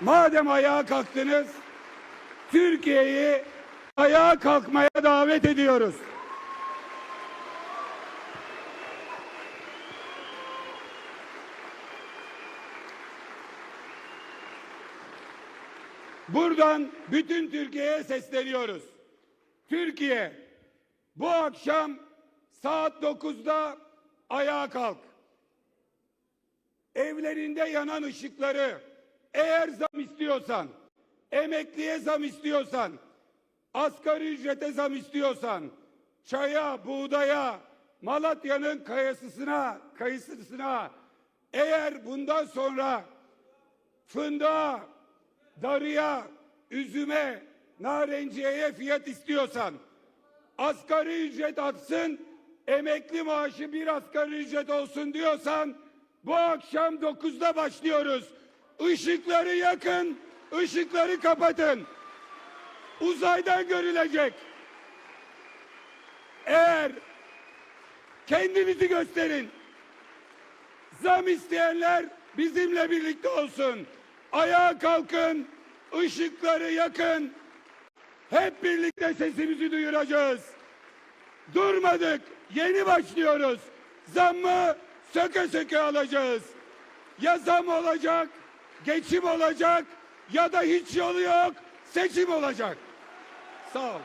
Madem ayağa kalktınız, Türkiye'yi ayağa kalkmaya davet ediyoruz. Buradan bütün Türkiye'ye sesleniyoruz. Türkiye bu akşam saat 9'da ayağa kalk. Evlerinde yanan ışıkları eğer zam istiyorsan, emekliye zam istiyorsan, asgari ücrete zam istiyorsan, çaya, buğdaya, Malatya'nın kayasısına, kayısısına eğer bundan sonra fındığa, darıya, üzüme, narenciyeye fiyat istiyorsan, asgari ücret atsın, emekli maaşı bir asgari ücret olsun diyorsan, bu akşam 9'da başlıyoruz. Işıkları yakın, ışıkları kapatın. Uzaydan görülecek. Eğer kendinizi gösterin. Zam isteyenler bizimle birlikte olsun. Ayağa kalkın, ışıkları yakın. Hep birlikte sesimizi duyuracağız. Durmadık, yeni başlıyoruz. Zammı söke söke alacağız. Ya zam olacak, geçim olacak ya da hiç yolu yok, seçim olacak. Sağ ol.